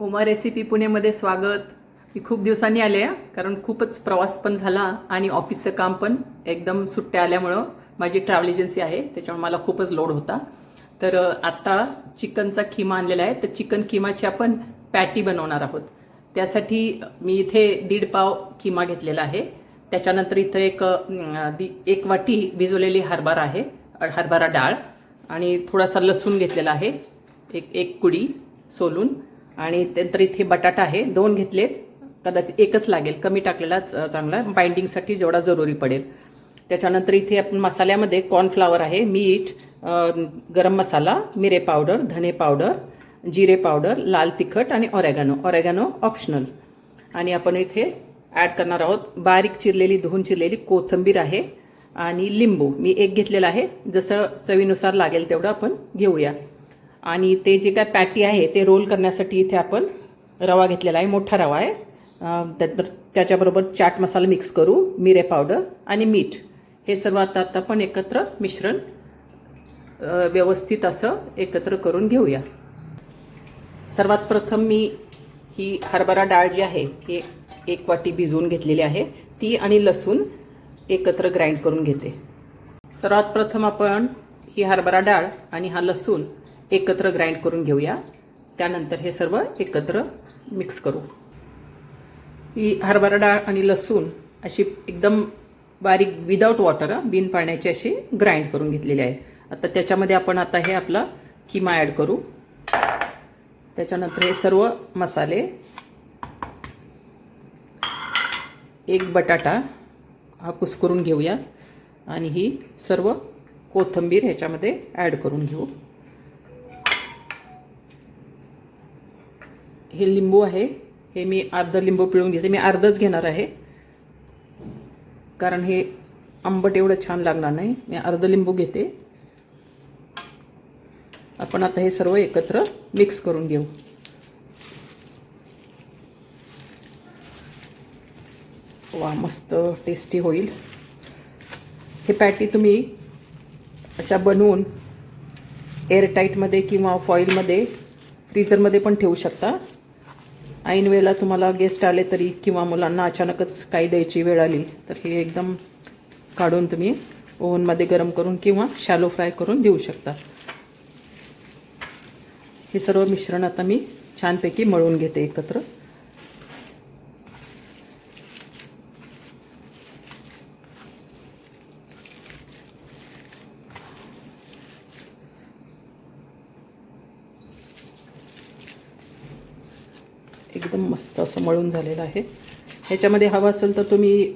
Uma recipe पुणेमध्ये स्वागत. मी खूप दिवसांनी आले आहे कारण खूपच प्रवास पण झाला आणि ऑफिसचं काम पण एकदम सुट्ट्या आल्यामुळं माझी ट्रॅव्हल एजन्सी आहे त्याच्यामुळे मला खूपच लोड होता. तर आत्ता चिकनचा खिमा आणलेला आहे तर चिकन खिमाची आपण पॅटी बनवणार आहोत. त्यासाठी मी इथे दीड पाव खिमा घेतलेला आहे. त्याच्यानंतर इथं एक दी एक वाटी भिजवलेली हरभरा आहे हरभरा डाळ आणि थोडासा लसूण घेतलेला आहे. एक एक कुडी सोलून. आणि त्यानंतर इथे बटाटा आहे दोन घेतलेत. कदाचित एकच लागेल कमी टाकलेला च- चांगला. बाइंडिंगसाठी जेवढा जरुरी पडेल. त्याच्यानंतर इथे आपण मसाल्यामध्ये कॉर्नफ्लावर आहे मीठ गरम मसाला मिरे पावडर धने पावडर जिरे पावडर लाल तिखट आणि ऑरेगॅनो. ऑरेगॅनो ऑप्शनल. आणि आपण इथे ॲड करणार आहोत बारीक चिरलेली धुवून चिरलेली कोथिंबीर आहे आणि लिंबू. मी एक घेतलेला आहे. जसं चवीनुसार लागेल तेवढं आपण घेऊया. आणि ते जे काय पॅटी आहे ते रोल करण्यासाठी इथे आपण रवा घेतलेला आहे मोठा रवा आहे. त्यात- त्याच्याबरोबर चाट मसाला मिक्स करू मिरे पावडर आणि मीठ. हे सर्व आता आता आपण एकत्र मिश्रण व्यवस्थित असं एकत्र करून घेऊया. सर्वात प्रथम मी ही हरभरा डाळ जी आहे ही एक वाटी भिजवून घेतलेली आहे. ती आणि लसूण एकत्र ग्राइंड करून घेते. सर्वात प्रथम आपण ही हरभरा डाळ आणि हा लसूण एकत्र ग्राइंड करून घेऊया. त्यानंतर हे सर्व एकत्र मिक्स करू. ही हरभरा डाळ आणि लसूण अशी एकदम बारीक विदाऊट वॉटर बिन पाण्याची अशी ग्राइंड करून घेतलेली आहे. आता त्याच्यामध्ये आपण आता हे आपला किमा ॲड करू. त्याच्यानंतर हे सर्व मसाले. एक बटाटा हा कुस्करून घेऊया. आणि ही सर्व कोथिंबीर ह्याच्यामध्ये ॲड करून घेऊ. हे लिंबू आहे. हे मी अर्ध लिंबू पिळून घेते. मी अर्धच घेणार आहे. कारण हे आंबट एवढं छान लागणार नाही. मी अर्ध लिंबू घेते. आपण आता हे सर्व एकत्र मिक्स करून घेऊ. वा मस्त टेस्टी होईल. हे पॅटी तुम्ही अशा बनवून एअरटाईटमध्ये किंवा फॉईलमध्ये फ्रीझरमध्ये पण ठेवू शकता. ऐन वेळेला तुम्हाला गेस्ट आले तरी किंवा मुलांना अचानकच काही द्यायची वेळ आली तर हे एकदम काढून तुम्ही ओव्हनमध्ये गरम करून किंवा शॅलो फ्राय करून देऊ शकता. हे सर्व मिश्रण आता मी छानपैकी मळून घेते एकत्र. एकदम मस्त असं मळून झालेलं आहे. ह्याच्यामध्ये हवं असेल तर तुम्ही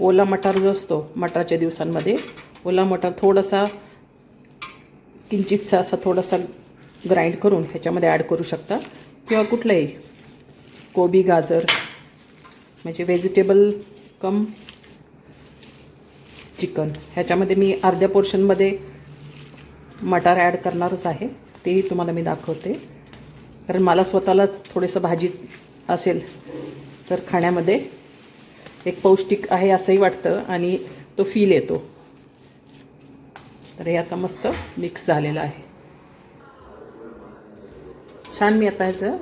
ओला मटार जो असतो मटारच्या दिवसांमध्ये ओला मटार थोडासा किंचितसा असा थोडासा ग्राइंड करून ह्याच्यामध्ये ॲड करू शकता. किंवा कुठलंही कोबी गाजर म्हणजे व्हेजिटेबल कम चिकन ह्याच्यामध्ये मी अर्ध्या पोर्शनमध्ये मटार ॲड करणारच आहे. तेही तुम्हाला मी दाखवते. कारण मला स्वतःलाच थोडंसं भाजी असेल तर खाण्यामध्ये एक पौष्टिक आहे असंही वाटतं आणि तो फील येतो. तर हे आता मस्त मिक्स झालेलं आहे. छान मी आता ह्याचं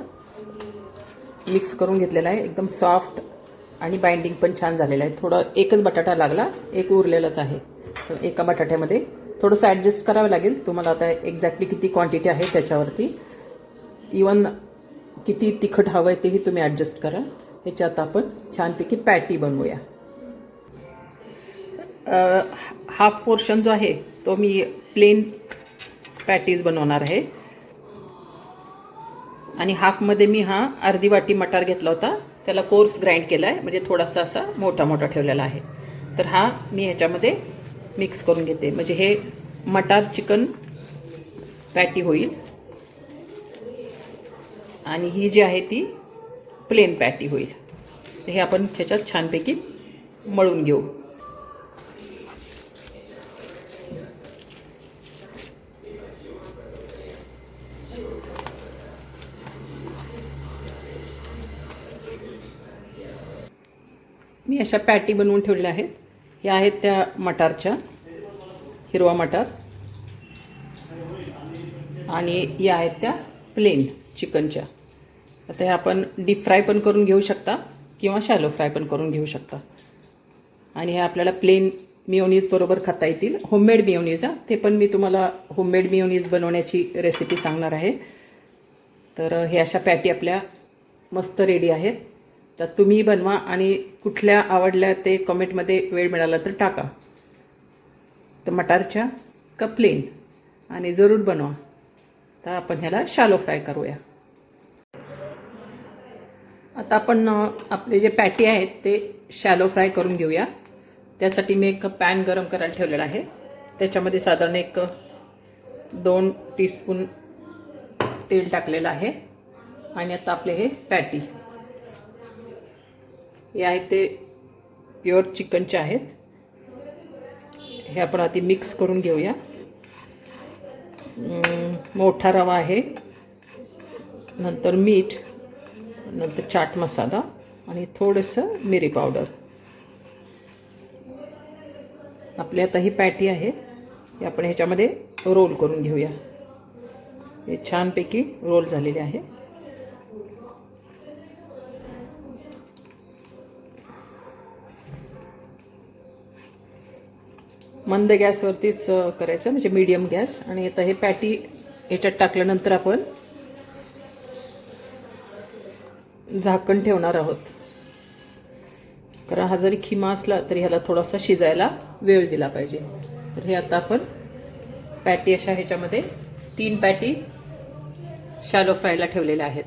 मिक्स करून घेतलेलं आहे. एकदम सॉफ्ट आणि बाइंडिंग पण छान झालेलं आहे. थोडं एकच बटाटा लागला एक उरलेलाच आहे. तर एका बटाट्यामध्ये थोडंसं ॲडजस्ट करावं लागेल. तुम्हाला आता एक्झॅक्टली किती क्वांटिटी आहे त्याच्यावरती. इवन किती तिखट हवं आहे तेही तुम्ही ॲडजस्ट करा. ह्याच्यात आपण छानपैकी पॅटी बनवूया. हाफ पोर्शन जो आहे तो मी प्लेन पॅटीज बनवणार आहे. आणि हाफमध्ये मी हा अर्धी वाटी मटार घेतला होता. त्याला कोर्स ग्राइंड केला आहे म्हणजे थोडासा असा मोठा मोठा ठेवलेला आहे. तर हा मी ह्याच्यामध्ये मिक्स करून घेते. म्हणजे हे मटार चिकन पॅटी होईल. आणि ही जी आहे ती प्लेन पॅटी होईल. हे आपण त्याच्यात छानपैकी मळून घेऊ. मी अशा पॅटी बनवून ठेवल्या आहेत. ह्या आहेत त्या मटारच्या हिरवा मटार. आणि या आहेत त्या प्लेन चिकनच्या. आता हे आपण डीप फ्राय पण करून घेऊ शकता किंवा शॅलो फ्राय पण करून घेऊ शकता. आणि हे आपल्याला प्लेन मिओनीज बरोबर खाता येतील. होममेड मिओनीज हा. ते पण मी तुम्हाला होममेड मिओनीज बनवण्याची रेसिपी सांगणार आहे. तर हे अशा पॅटी आपल्या मस्त रेडी आहेत. तर तुम्ही बनवा आणि कुठल्या आवडल्या ते कमेंटमध्ये वेळ मिळाला तर टाका. तर मटारच्या का प्लेन आणि जरूर बनवा. तर आपण ह्याला शालो फ्राय करूया. आता आपण आपले जे पॅटी आहेत ते शॅलो फ्राय करून घेऊया. त्यासाठी मी एक पॅन गरम करायला ठेवलेला आहे. त्याच्यामध्ये साधारण एक दोन टीस्पून तेल टाकलेलं आहे. आणि आता आपले हे पॅटी. हे आहेत ते प्युअर चिकनचे आहेत. हे आपण आधी मिक्स करून घेऊया. मोठा रवा आहे. नंतर मीठ. नंतर चाट मसाला आणि थोडंसं मिरी पावडर. आपली आता ही पॅटी आहे हे आपण ह्याच्यामध्ये रोल करून घेऊया. हे छानपैकी रोल झालेले आहे. मंद गॅसवरतीच करायचं म्हणजे मीडियम गॅस. आणि आता हे पॅटी ह्याच्यात टाकल्यानंतर आपण झाकण ठेवणार आहोत. कारण हा जरी खिमा असला तरी ह्याला थोडासा शिजायला वेळ दिला पाहिजे. तर हे आता आपण पॅटी अशा ह्याच्यामध्ये तीन पॅटी शॅलो फ्रायला ठेवलेल्या आहेत.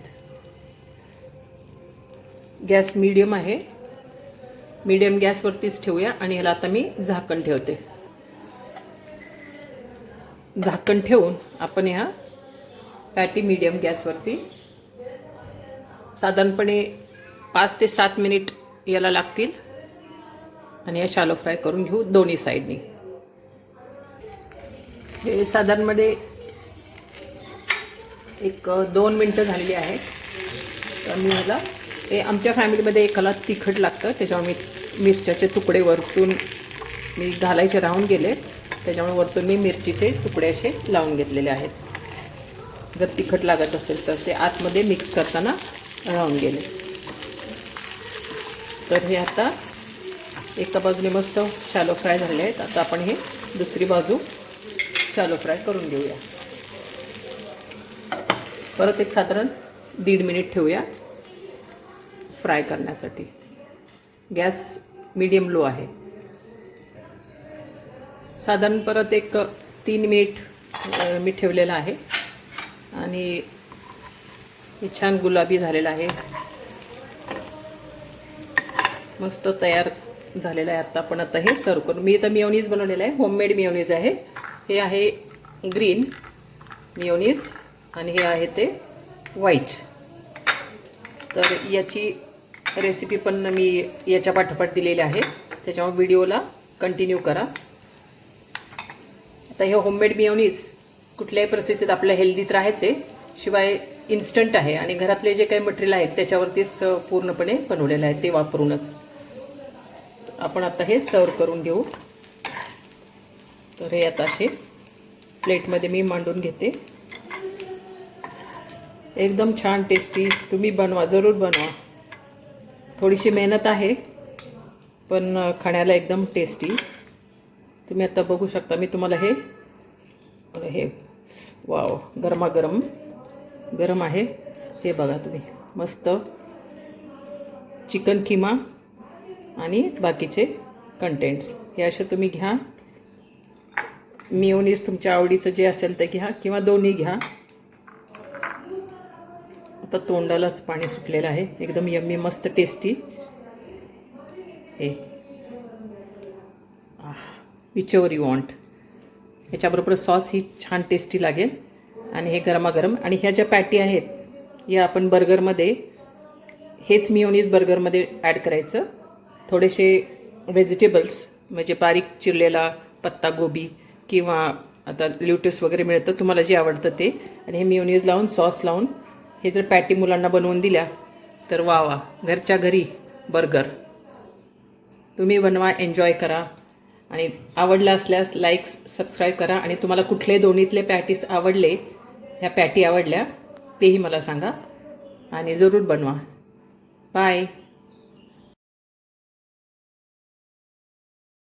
गॅस मीडियम आहे. मीडियम गॅसवरतीच ठेवूया आणि ह्याला आता मी झाकण ठेवते. झाकण ठेवून आपण ह्या पॅटी मीडियम गॅसवरती साधारणपणे पाच ते सात मिनिट याला लागतील. आणि या शालो फ्राय करून घेऊ दोन्ही साईडनी हे साधारणमध्ये एक दोन मिनटं झालेली आहेत तर मी ह्याला हे आमच्या फॅमिलीमध्ये एकाला तिखट लागतं. त्याच्यामुळे मी मिरच्याचे तुकडे वरतून मी घालायचे राहून गेले. त्याच्यामुळे वरतून मी मिरचीचे तुकडे असे लावून घेतलेले आहेत. जर तिखट लागत असेल तर ते आतमध्ये मिक्स करताना राहून गेले. तर हे आता एका बाजूने मस्त शालो फ्राय झाले आहेत. आता आपण हे दुसरी बाजू शालो फ्राय करून घेऊया. परत एक साधारण दीड मिनिट ठेवूया फ्राय करण्यासाठी. गॅस मीडियम लो आहे. साधारण परत एक तीन मिनिट मी ठेवलेलं आहे. आणि हे छान गुलाबी झालेलं आहे. मस्त तयार झालेलं आहे आत्ता आपण आता हे सर्व करू मी आता मिओनीज बनवलेलं आहे. होममेड मिओनीज आहे. हे आहे ग्रीन मिओनीज आणि हे आहे ते व्हाईट. तर याची रेसिपी पण मी याच्या पाठोपाठ दिलेली आहे. त्याच्यामुळे व्हिडिओला कंटिन्यू करा. आता हे होममेड मिओनीज कुठल्याही परिस्थितीत आपल्या हेल्दीत राहायचे शिवाय इन्स्टंट आहे आणि घरातले जे काही मटेरियल आहेत त्याच्यावरतीच पूर्णपणे बनवलेलं आहे ते वापरूनच. आपण आता हे सर्व करून घेऊ. तर हे आता असे प्लेटमध्ये मी मांडून घेते. एकदम छान टेस्टी तुम्ही बनवा जरूर बनवा. थोडीशी मेहनत आहे पण खाण्याला एकदम टेस्टी तुम्ही आता बघू शकता मी तुम्हाला हे हे वाव गरमागरम. गरम आहे. हे बघा तुम्ही. मस्त चिकन किमा आणि बाकीचे कंटेंट्स हे असे तुम्ही घ्या. मिओनीस तुमच्या आवडीचं जे असेल ते घ्या किंवा दोन्ही घ्या. आता तोंडालाच पाणी सुटलेलं आहे. एकदम यम्मी मस्त टेस्टी हे. विच एवर यू वॉन्ट ह्याच्याबरोबर सॉस ही छान टेस्टी लागेल. आणि हे गरमागरम. आणि ह्या ज्या पॅटी आहेत या आपण बर्गरमध्ये हेच मिओनीज बर्गरमध्ये ॲड करायचं. थोडेसे व्हेजिटेबल्स म्हणजे बारीक चिरलेला पत्ता गोबी किंवा आता ल्युटस वगैरे मिळतं तुम्हाला जे आवडतं ते. आणि हे मिओनीज लावून सॉस लावून हे जर पॅटी मुलांना बनवून दिल्या तर वा वा घरच्या घरी बर्गर तुम्ही बनवा एन्जॉय करा. आणि आवडला असल्यास लाईक्स सबस्क्राईब करा. आणि तुम्हाला कुठले दोन्हीतले पॅटीस आवडले ह्या पॅटी आवडल्या तेही मला सांगा. आणि जरूर बनवा. बाय.